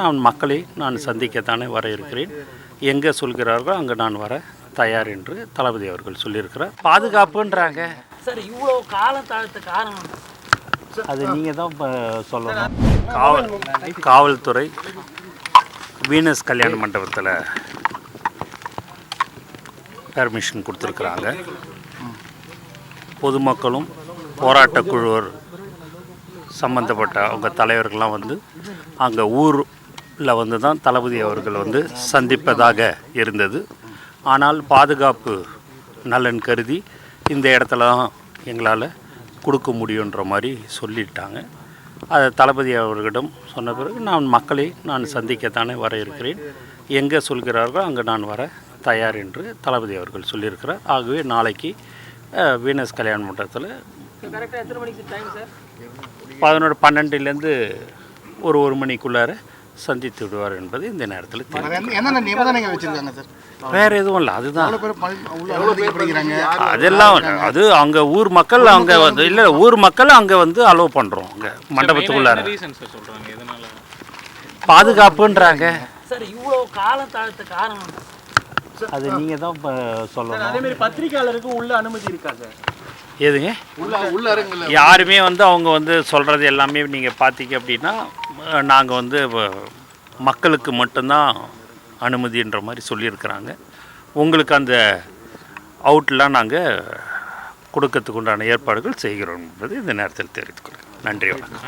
நான் மக்களை நான் சந்திக்கத்தானே வர இருக்கிறேன் எங்கே சொல்கிறார்களோ அங்கே நான் வர தயார் என்று தளபதி அவர்கள் சொல்லியிருக்கிறார். பாதுகாப்புன்றாங்க. சார் இவ்வளோ காலம் தாழ்த்த காரணம்? அது நீங்கள் தான் இப்போ சொல்லணும். காவல் காவல்துறை வீனஸ் கல்யாண மண்டபத்தில் பெர்மிஷன் கொடுத்துருக்குறாங்க. பொதுமக்களும் போராட்டக் குழுவர் சம்மந்தப்பட்ட அவங்க தலைவர்கள்லாம் வந்து அங்கே ஊரில் வந்து தான் தளபதி அவர்கள் வந்து சந்திப்பதாக இருந்தது. ஆனால் பாதுகாப்பு நலன் கருதி இந்த இடத்துல தான் எங்களால் கொடுக்க முடியுன்ற மாதிரி சொல்லிட்டாங்க. அதை தளபதி அவர்களிடம் சொன்ன பிறகு நான் மக்களை நான் சந்திக்கத்தானே வர இருக்கிறேன். எங்கே சொல்கிறார்களோ அங்கே நான் வர தயார் என்று தளபதி அவர்கள் சொல்லியிருக்கிறார். ஆகவே நாளைக்கு வீனஸ் கல்யாண மண்டபத்தில் சார் பதினோரு பன்னெண்டுலேருந்து ஒரு ஒரு மணிக்குள்ளார சந்தித்து விடுவார் என்பது இந்த நேரத்தில் என்னென்ன நிபந்தனைகள் வச்சிருக்காங்க சார்? வேறு எதுவும் இல்லை அதுதான். அதெல்லாம் அது அங்கே ஊர் மக்கள் அங்கே வந்து இல்லை ஊர் மக்கள் அங்கே வந்து அலோவ் பண்ணுறோம் அங்கே மண்டபத்துக்குள்ளார. பாதுகாப்புன்றாங்க. சார் இவ்வளோ காலம் தாழ்த்த காரணம். அது நீங்கள் தான் சொல்லணும். மாதிரி பத்திரிகையாளருக்கு உள்ள அனுமதி இருக்கா சார் எதுங்க? யாருமே வந்து அவங்க வந்து சொல்கிறது எல்லாமே நீங்கள் பார்த்தீங்க அப்படின்னா நாங்கள் வந்து மக்களுக்கு மட்டும்தான் அனுமதின்ற மாதிரி சொல்லியிருக்கிறாங்க. உங்களுக்கு அந்த அவுட்லாம் நாங்கள் கொடுக்கறதுக்கு உண்டான ஏற்பாடுகள் செய்கிறோம் என்பது இந்த நேரத்தில் தெரிவித்துக் கொள்கிறேன். நன்றி வணக்கம்.